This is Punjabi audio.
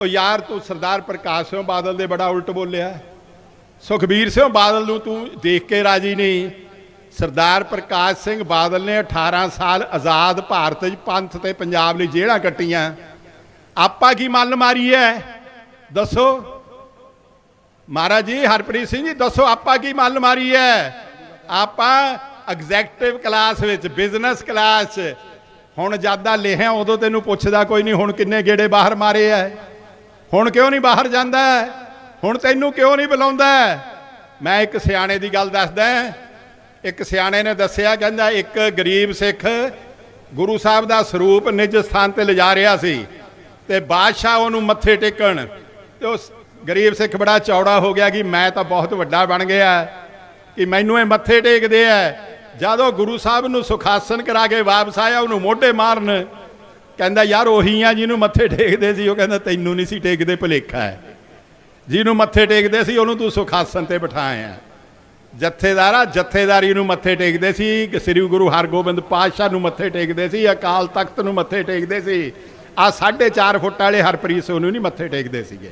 ਉਹ ਯਾਰ ਤੂੰ ਸਰਦਾਰ ਪ੍ਰਕਾਸ਼ ਸਿੰਘ ਬਾਦਲ ਦੇ ਬੜਾ ਉਲਟ ਬੋਲਿਆ। ਸੁਖਬੀਰ ਸਿੰਘ ਬਾਦਲ ਨੂੰ ਤੂੰ ਦੇਖ ਕੇ ਰਾਜੀ ਨਹੀਂ। ਸਰਦਾਰ ਪ੍ਰਕਾਸ਼ ਸਿੰਘ ਬਾਦਲ ਨੇ 18 ਸਾਲ ਆਜ਼ਾਦ ਭਾਰਤ 'ਚ ਪੰਥ ਤੇ ਪੰਜਾਬ ਲਈ ਜੇਲ੍ਹਾਂ ਕੱਟੀਆਂ। ਆਪਾਂ ਕੀ ਮੱਲ ਮਾਰੀ ਹੈ ਦੱਸੋ। ਮਹਾਰਾਜ ਜੀ, ਹਰਪ੍ਰੀਤ ਸਿੰਘ ਜੀ, ਦੱਸੋ ਆਪਾਂ ਕੀ ਮੱਲ ਮਾਰੀ ਹੈ ਆਪਾਂ ਐਗਜ਼ੈਕਟਿਵ ਕਲਾਸ ਵਿੱਚ ਬਿਜ਼ਨਸ ਕਲਾਸ 'ਚ। ਹੁਣ ਜ਼ਿਆਦਾ ਲਿਖਿਆ, ਉਦੋਂ ਤੈਨੂੰ ਪੁੱਛਦਾ ਕੋਈ ਨਹੀਂ, ਹੁਣ ਕਿੰਨੇ ਗੇੜੇ ਬਾਹਰ ਮਾਰੇ ਐ? ਹੁਣ ਕਿਉਂ ਨਹੀਂ ਬਾਹਰ ਜਾਂਦਾ? ਹੁਣ ਤੈਨੂੰ ਕਿਉਂ ਨਹੀਂ ਬੁਲਾਉਂਦਾ? ਮੈਂ ਇੱਕ ਸਿਆਣੇ ਦੀ ਗੱਲ ਦੱਸਦਾ। ਇੱਕ ਸਿਆਣੇ ਨੇ ਦੱਸਿਆ, ਕਹਿੰਦਾ ਇੱਕ ਗਰੀਬ ਸਿੱਖ ਗੁਰੂ ਸਾਹਿਬ ਦਾ ਸਰੂਪ ਨਿਜ ਸਥਾਨ ਤੇ ਲਿਜਾ ਰਿਹਾ ਸੀ ਤੇ ਬਾਦਸ਼ਾਹ ਉਹਨੂੰ ਮੱਥੇ ਟੇਕਣ ਤੇ ਉਸ ਗਰੀਬ ਸਿੱਖ ਬੜਾ ਚੌੜਾ ਹੋ ਗਿਆ ਕਿ ਮੈਂ ਤਾਂ ਬਹੁਤ ਵੱਡਾ ਬਣ ਗਿਆ ਕਿ ਮੈਨੂੰ ਇਹ ਮੱਥੇ ਟੇਕਦੇ ਆ। ਜਦੋਂ ਗੁਰੂ ਸਾਹਿਬ ਨੂੰ ਸੁਖਾਸਨ ਕਰਾ ਕੇ ਵਾਪਸ ਆਇਆ, ਉਹਨੂੰ ਮੋਢੇ ਮਾਰਨ ਕਹਿੰਦਾ, ਯਾਰ ਉਹੀ ਆ ਜਿਹਨੂੰ ਮੱਥੇ ਟੇਕਦੇ ਸੀ, ਉਹ ਕਹਿੰਦਾ, ਤੈਨੂੰ ਨਹੀਂ ਸੀ ਟੇਕਦੇ ਭੁਲੇਖਾ ਹੈ। ਜਿਹਨੂੰ ਮੱਥੇ ਟੇਕਦੇ ਸੀ, ਉਹਨੂੰ ਤੂੰ ਸੁਖਾਸਨ ਤੇ ਬਿਠਾਇਆ ਜਥੇਦਾਰਾ ਜਥੇਦਾਰੀ ਨੂੰ ਮੱਥੇ ਟੇਕਦੇ ਸੀ, ਸ੍ਰੀ ਗੁਰੂ ਹਰਗੋਬਿੰਦ ਪਾਤਸ਼ਾਹ ਨੂੰ ਮੱਥੇ ਟੇਕਦੇ ਸੀ, ਅਕਾਲ ਤਖਤ ਨੂੰ ਮੱਥੇ ਟੇਕਦੇ ਸੀ। ਆ 4.5 ਫੁੱਟ ਵਾਲੇ ਹਰਪ੍ਰੀਤ ਸਿੰਘ ਨਹੀਂ ਮੱਥੇ ਟੇਕਦੇ ਸੀਗੇ।